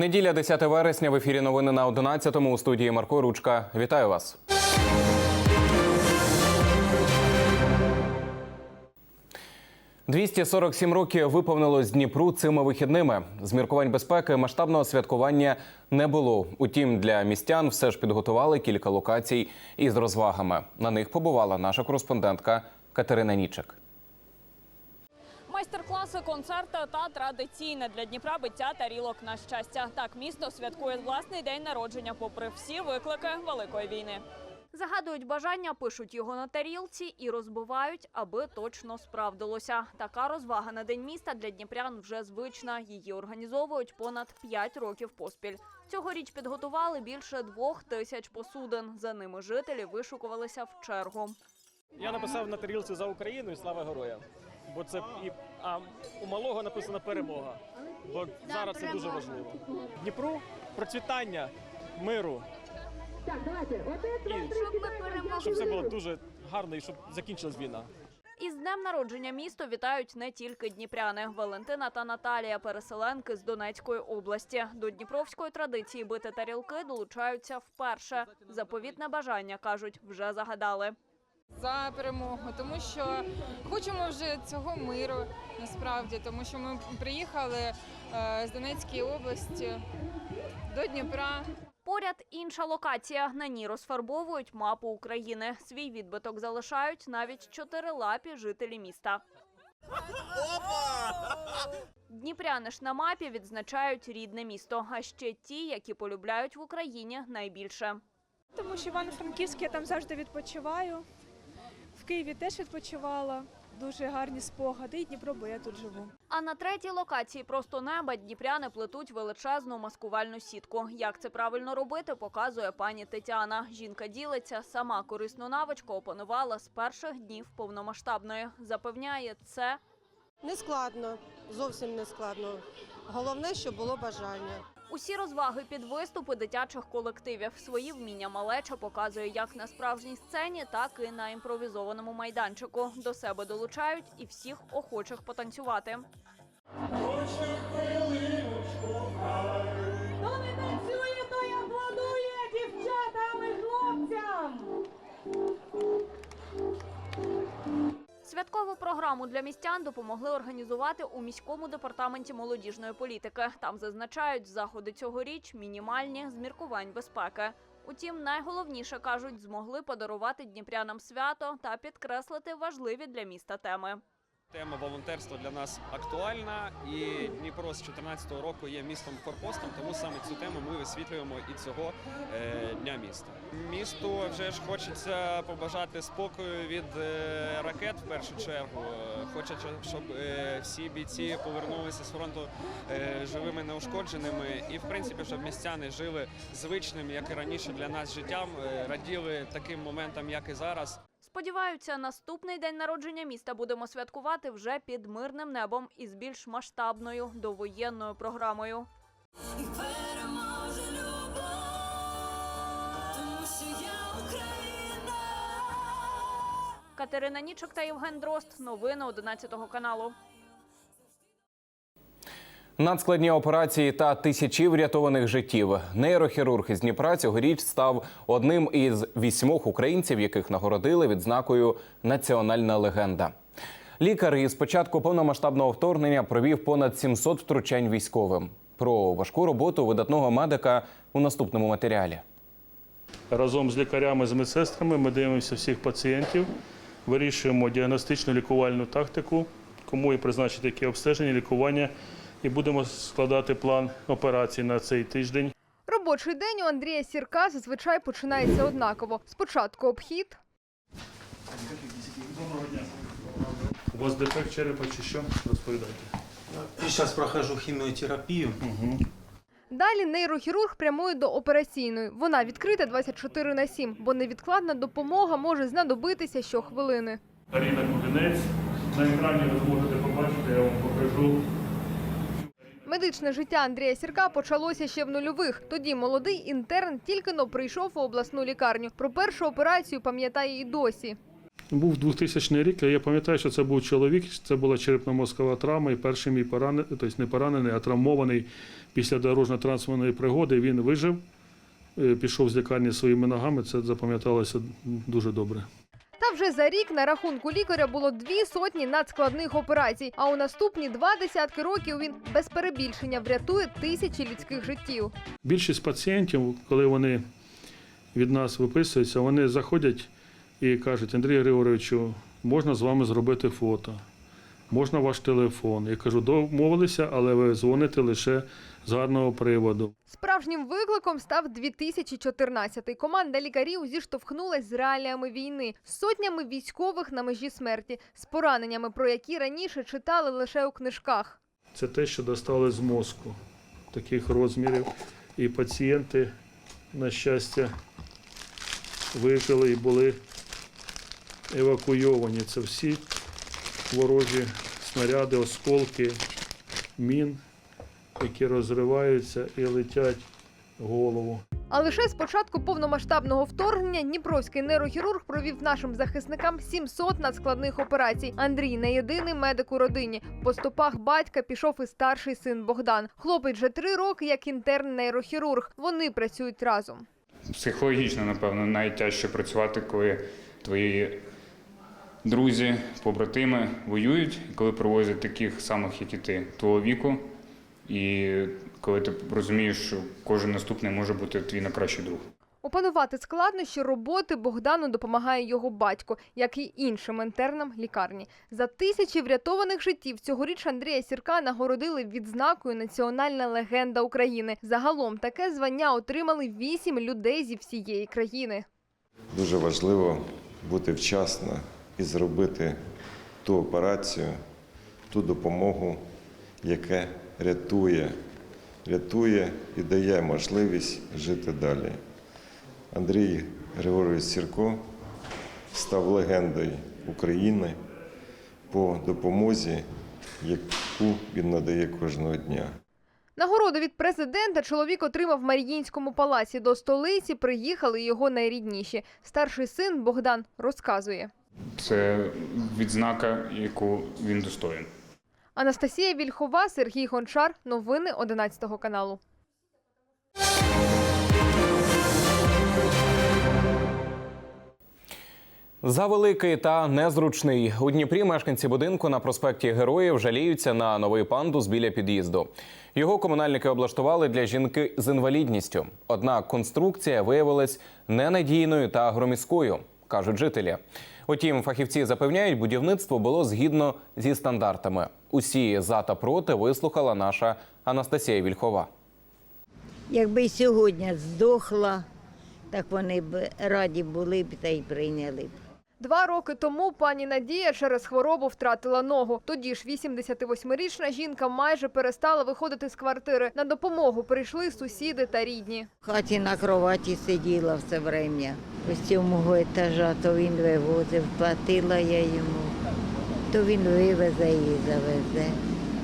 Неділя, 10 вересня. В ефірі новини на 11-му у студії Марко Ручка. Вітаю вас. «247 років виповнилось Дніпру цими вихідними. З міркувань безпеки масштабного святкування не було. Утім, для містян все ж підготували кілька локацій із розвагами. На них побувала наша кореспондентка Катерина Нічик. Майстер-класи, концерти та традиційне для Дніпра биття тарілок на щастя. Так місто святкує власний день народження, попри всі виклики великої війни. Загадують бажання, пишуть його на тарілці і розбивають, аби точно справдилося. Така розвага на день міста для дніпрян вже звична. Її організовують понад 5 років поспіль. Цьогоріч підготували більше двох тисяч посудин. За ними жителі вишукувалися в чергу. Я написав на тарілці за Україну і слава героям. Бо це і а у малого написано перемога. Бо зараз це дуже важливо. Дніпру процвітання, миру. Так, давайте І щоб все було дуже гарно і щоб закінчилась війна. Із днем народження місто вітають не тільки дніпряни. Валентина та Наталія, переселенки з Донецької області. До дніпровської традиції бити тарілки долучаються вперше. Заповітне бажання кажуть, вже загадали. За перемогу, тому що хочемо вже цього миру насправді, тому що ми приїхали е, з Донецької області до Дніпра. Поряд інша локація. На ній розфарбовують мапу України. Свій відбиток залишають навіть чотирилапі жителі міста. Дніпряни ж на мапі відзначають рідне місто, а ще ті, які полюбляють в Україні найбільше. Тому що Івано-Франківськ я там завжди відпочиваю. Києві теж відпочивала. Дуже гарні спогади. І Дніпро, бо я тут живу. А на третій локації просто неба дніпряни плетуть величезну маскувальну сітку. Як це правильно робити, показує пані Тетяна. Жінка ділиться, сама корисну навичку опанувала з перших днів повномасштабної. Запевняє, це Не складно, зовсім не складно. Головне, щоб було бажання. Усі розваги під виступи дитячих колективів. Свої вміння малеча показує як на справжній сцені, так і на імпровізованому майданчику. До себе долучають і всіх охочих потанцювати. Святкову програму для містян допомогли організувати у міському департаменті молодіжної політики. Там зазначають, заходи цьогоріч мінімальні з міркувань безпеки. Утім, найголовніше кажуть, змогли подарувати дніпрянам свято та підкреслити важливі для міста теми. Тема волонтерства для нас актуальна, і Дніпро з 2014 року є містом форпостом, тому саме цю тему ми висвітлюємо і цього е, дня міста. Місту вже ж хочеться побажати спокою від е, ракет в першу чергу. Хочеться, щоб е, всі бійці повернулися з фронту живими неушкодженими, і в принципі, щоб містяни жили звичним, як і раніше для нас життям, раділи таким моментам, як і зараз. Сподіваються, наступний день народження міста будемо святкувати вже під мирним небом із більш масштабною довоєнною програмою. Катерина Нічок та Євген Дрозд. Новини 11 каналу. Надскладні операції та тисячі врятованих життів. Нейрохірург із Дніпра цьогоріч став одним із вісьмох українців, яких нагородили відзнакою Національна легенда. Лікар із початку повномасштабного вторгнення провів понад 700 втручань військовим. Про важку роботу видатного медика у наступному матеріалі. Разом з лікарями, з медсестрами ми дивимося всіх пацієнтів, вирішуємо діагностичну лікувальну тактику, кому і призначити які обстеження, лікування, і будемо складати план операцій на цей тиждень. Робочий день у Андрія Сірка зазвичай починається однаково. Спочатку обхід, У вас дефект черепа чи що? Розповідайте. Сейчас прохожу химиотерапию. далі нейрохірург прямує до операційної. Вона відкрита 24 на 7, бо невідкладна допомога може знадобитися щохвилини. Аріна Кубінець. На екрані ви зможете побачити, я вам покажу. Медичне життя Андрія Сірка почалося ще в нульових. Тоді молодий інтерн тільки но прийшов у обласну лікарню. Про першу операцію пам'ятає і досі. Був 2000 рік, я пам'ятаю, що це був чоловік, це була черепно-мозкова травма, і перший мій поранений, тобто не поранений, а травмований після дорожньо-транспортної пригоди. Він вижив, е, пішов з лікарні своїми ногами. Це запам'яталося дуже добре. Вже за рік на рахунку лікаря було дві сотні надскладних операцій. А у наступні два десятки років він без перебільшення врятує тисячі людських життів. Більшість пацієнтів, коли вони від нас виписуються, вони заходять і кажуть, Андрій Григоровичу, можна з вами зробити фото, можна ваш телефон. Я кажу, домовилися, але ви дзвоните лише з гарного приводу. Справжнім викликом став 2014-й. Команда лікарів зіштовхнулась з реаліями війни, з сотнями військових на межі смерті, з пораненнями, про які раніше читали лише у книжках. Це те, що достали з мозку таких розмірів. І пацієнти, на щастя, вижили і були евакуйовані. Це всі ворожі снаряди, осколки, мін, які розриваються і летять в голову. А лише з початку повномасштабного вторгнення Дніпровський нейрохірург провів нашим захисникам 700 надскладних операцій. Андрій не єдиний медик у родині. По стопах батька пішов і старший син Богдан. Хлопець вже три роки як інтерн нейрохірург. Вони працюють разом. Психологічно, напевно, найтяжче працювати, коли твої друзі, побратими воюють, і коли привозять таких самих, як і ти, твого віку. І коли ти розумієш, що кожен наступний може бути твій найкращий друг. Опанувати складнощі роботи Богдану допомагає його батько, як і іншим інтернам лікарні. За тисячі врятованих життів цьогоріч Андрія Сірка нагородили відзнакою Національна легенда України. Загалом таке звання отримали вісім людей зі всієї країни. Дуже важливо бути вчасно і зробити ту операцію, ту допомогу, яка рятує, рятує і дає можливість жити далі. Андрій Григорович Сірко став легендою України по допомозі, яку він надає кожного дня. Нагороду від президента чоловік отримав в Маріїнському палаці. До столиці приїхали його найрідніші. Старший син Богдан розказує. Це відзнака, яку він достоїн. Анастасія Вільхова, Сергій Гончар. Новини 11 каналу. Завеликий та незручний у Дніпрі мешканці будинку на проспекті Героїв жаліються на новий пандус біля під'їзду. Його комунальники облаштували для жінки з інвалідністю. Однак конструкція виявилась ненадійною та громіською, кажуть жителі. Утім, фахівці запевняють, будівництво було згідно зі стандартами. Усі за та проти вислухала наша Анастасія Вільхова. Якби сьогодні здохла, так вони б раді були б та й прийняли б. Два роки тому пані Надія через хворобу втратила ногу. Тоді ж 88-річна жінка майже перестала виходити з квартири. На допомогу прийшли сусіди та рідні. В хаті на кроваті сиділа все время. Ось цього етажа, то він вивозив, платила я йому, то він вивезе і завезе.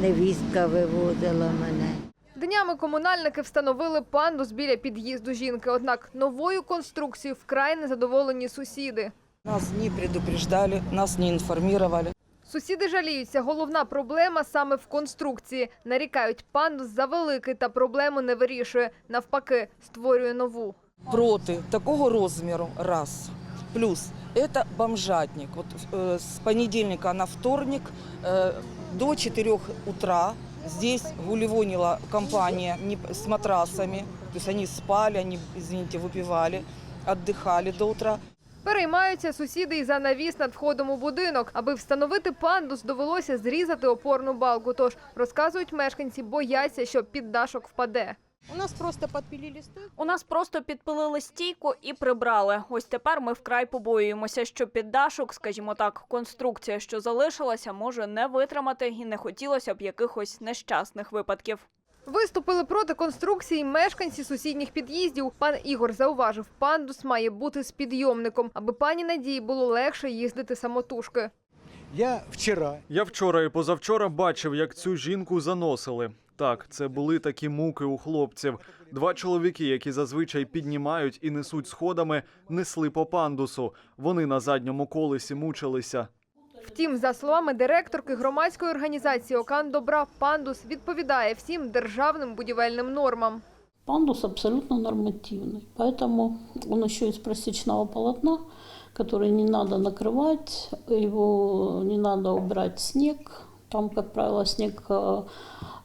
Невістка вивозила мене. Днями комунальники встановили пандус біля під'їзду жінки. Однак новою конструкцією вкрай незадоволені сусіди. Нас не предупреждали, нас не інформували. Сусіди жаліються. Головна проблема саме в конструкції. Нарікають, пандус завеликий та проблему не вирішує. Навпаки, створює нову. Проти такого розміру раз. Плюс это бомжатник. Вот э, с понедельника на вторник э, до 4 утра здесь гулевонила компания не- с матрасами. То есть они спали, они, извините, выпивали, отдыхали до утра. Переймаються сусіди і за навіс над входом у будинок. Аби встановити пандус, довелося зрізати опорну балку. Тож розказують мешканці, бояться, що піддашок впаде. У нас просто підпилили стойку. У нас просто підпилили стійку і прибрали. Ось тепер ми вкрай побоюємося, що піддашок, скажімо так, конструкція, що залишилася, може не витримати, і не хотілося б якихось нещасних випадків. Виступили проти конструкції мешканці сусідніх під'їздів. Пан Ігор зауважив, пандус має бути з підйомником, аби пані Надії було легше їздити самотужки. Я вчора. Я вчора і позавчора бачив, як цю жінку заносили. Так, це були такі муки у хлопців. Два чоловіки, які зазвичай піднімають і несуть сходами, несли по пандусу. Вони на задньому колесі мучилися. Втім, за словами директорки громадської організації Окан Добра, пандус відповідає всім державним будівельним нормам. Пандус абсолютно нормативный, поэтому он еще из просечного полотна, который не надо накрывать, его не надо убирать снег. Там, как правило, снег э,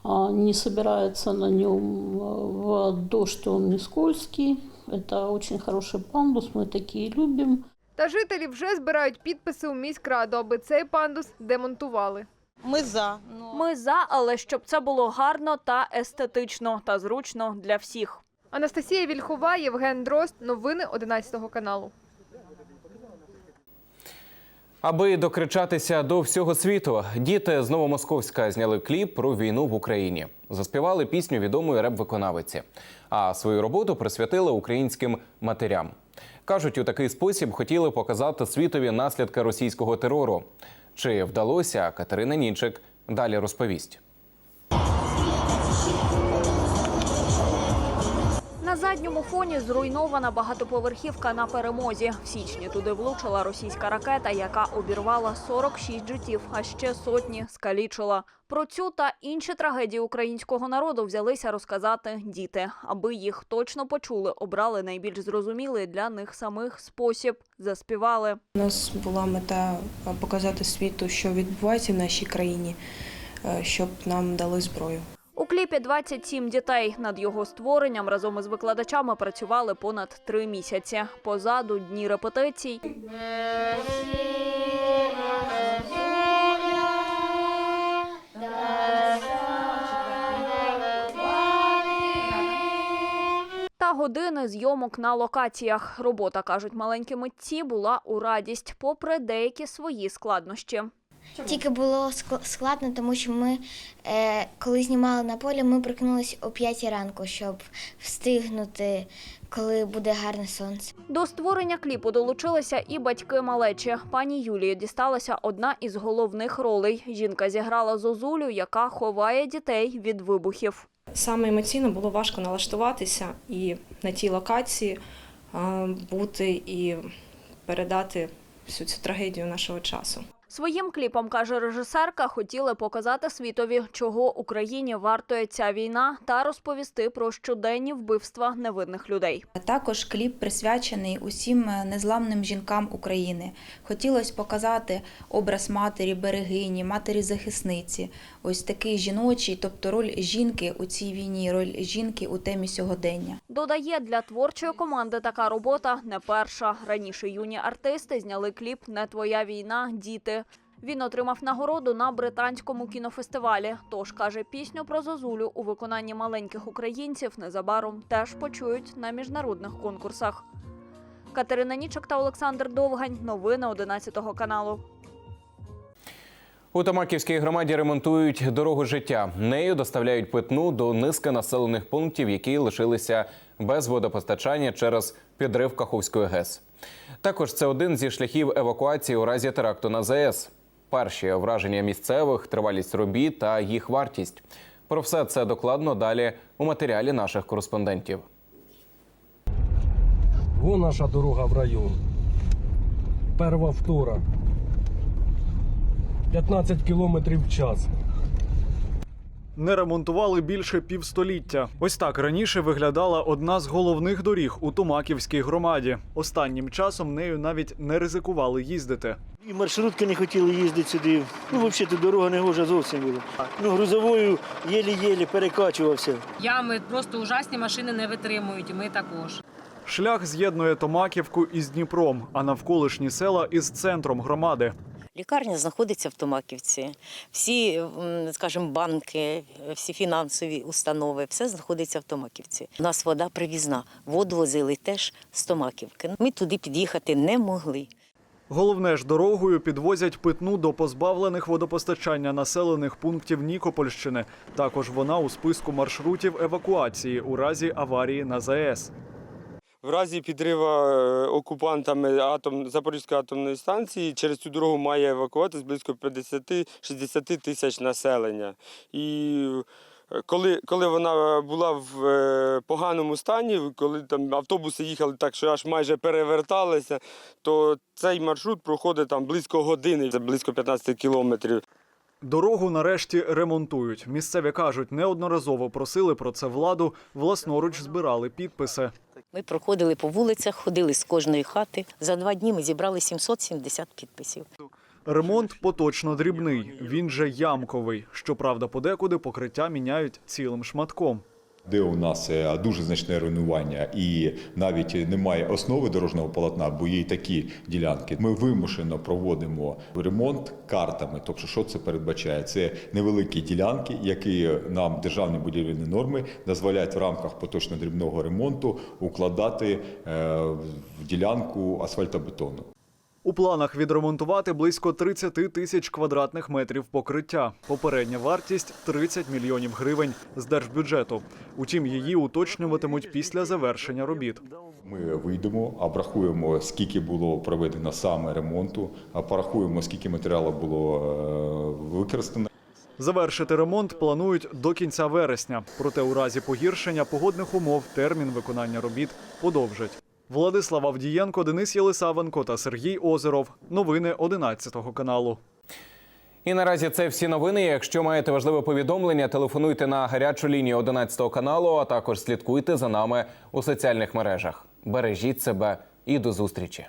а, не собирается на нем в дождь, он не скользкий. Это очень хороший пандус, мы такие любим. Та жителі вже збирають підписи у міськраду, аби цей пандус демонтували. Ми за. Ми за, але щоб це було гарно та естетично та зручно для всіх. Анастасія Вільхова, Євген Дрозд. Новини 11 каналу. Аби докричатися до всього світу, діти з Новомосковська зняли кліп про війну в Україні. Заспівали пісню відомої реп-виконавиці, а свою роботу присвятили українським матерям. Кажуть, у такий спосіб хотіли показати світові наслідки російського терору. Чи вдалося Катерина Нінчик далі розповість. Задньому фоні зруйнована багатоповерхівка на перемозі. В січні туди влучила російська ракета, яка обірвала 46 життів, а ще сотні скалічила. Про цю та інші трагедії українського народу взялися розказати діти, аби їх точно почули. Обрали найбільш зрозумілий для них самих спосіб. Заспівали. У нас була мета показати світу, що відбувається в нашій країні, е, щоб нам дали зброю. У кліпі 27 дітей. Над його створенням разом із викладачами працювали понад три місяці. Позаду дні репетицій. Та години зйомок на локаціях. Робота, кажуть маленькі митці, була у радість, попри деякі свої складнощі. Тільки було ск- складно, тому що ми, е, коли знімали на полі, ми прокинулись о 5 ранку, щоб встигнути, коли буде гарне сонце. До створення кліпу долучилися і батьки малечі. Пані Юлії дісталася одна із головних ролей. Жінка зіграла Зозулю, яка ховає дітей від вибухів. Саме емоційно було важко налаштуватися і на тій локації е, бути і передати всю цю трагедію нашого часу. Своїм кліпом, каже режисерка, хотіли показати світові, чого Україні вартує ця війна, та розповісти про щоденні вбивства невинних людей. Також кліп присвячений усім незламним жінкам України. Хотілося показати образ матері берегині, матері захисниці. Ось такий жіночий, тобто роль жінки у цій війні, роль жінки у темі сьогодення. Додає, для творчої команди така робота не перша. Раніше юні артисти зняли кліп Не твоя війна, діти. Він отримав нагороду на британському кінофестивалі. Тож каже, пісню про Зозулю у виконанні маленьких українців незабаром теж почують на міжнародних конкурсах. Катерина Нічок та Олександр Довгань. Новини 11 каналу. У Томаківській громаді ремонтують дорогу життя. Нею доставляють питну до низки населених пунктів, які лишилися без водопостачання через підрив Каховської ГЕС. Також це один зі шляхів евакуації у разі теракту на ЗАЕС. Перші враження місцевих, тривалість робіт та їх вартість. Про все це докладно далі у матеріалі наших кореспондентів. Во наша дорога в район. Перва втора. 15 кілометрів в час. Не ремонтували більше півстоліття. Ось так раніше виглядала одна з головних доріг у Томаківській громаді. Останнім часом нею навіть не ризикували їздити. І маршрутки не хотіли їздити сюди. Ну, взагалі, тут дорога не гожа зовсім була. Ну, грузовою єлі-єлі перекачувався. Ями просто ужасні машини не витримують, і ми також. Шлях з'єднує Томаківку із Дніпром, а навколишні села із центром громади. Лікарня знаходиться в Томаківці. Всі, скажімо, банки, всі фінансові установи, все знаходиться в Томаківці. У нас вода привізна. Воду возили теж з Томаківки. Ми туди під'їхати не могли. Головне ж дорогою підвозять питну до позбавлених водопостачання населених пунктів Нікопольщини. Також вона у списку маршрутів евакуації у разі аварії на ЗАЕС. В разі підриву е, окупантами атом Запорізької атомної станції через цю дорогу має евакуватись близько 50-60 тисяч населення. І Е, Коли, коли вона була в е, поганому стані, коли там автобуси їхали так, що аж майже переверталися, то цей маршрут проходить там близько години, близько 15 кілометрів. Дорогу нарешті ремонтують. Місцеві кажуть, неодноразово просили про це владу, власноруч збирали підписи. Ми проходили по вулицях, ходили з кожної хати. За два дні ми зібрали 770 підписів. Ремонт поточно дрібний, він же ямковий. Щоправда, подекуди покриття міняють цілим шматком. Де у нас е, дуже значне руйнування і навіть немає основи дорожнього полотна, бо є й такі ділянки. Ми вимушено проводимо ремонт картами. Тобто, що це передбачає? Це невеликі ділянки, які нам державні будівельні норми дозволяють в рамках поточно дрібного ремонту укладати е, в ділянку асфальтобетону. У планах відремонтувати близько 30 тисяч квадратних метрів покриття. Попередня вартість 30 мільйонів гривень з держбюджету. Утім, її уточнюватимуть після завершення робіт. Ми вийдемо, обрахуємо, скільки було проведено саме ремонту, а порахуємо, скільки матеріалу було е, використано. Завершити ремонт планують до кінця вересня. Проте у разі погіршення погодних умов термін виконання робіт подовжать. Владислав Авдієнко, Денис Єлисавенко та Сергій Озеров. Новини 11 каналу. І наразі це всі новини. Якщо маєте важливе повідомлення, телефонуйте на гарячу лінію 11 каналу, а також слідкуйте за нами у соціальних мережах. Бережіть себе і до зустрічі.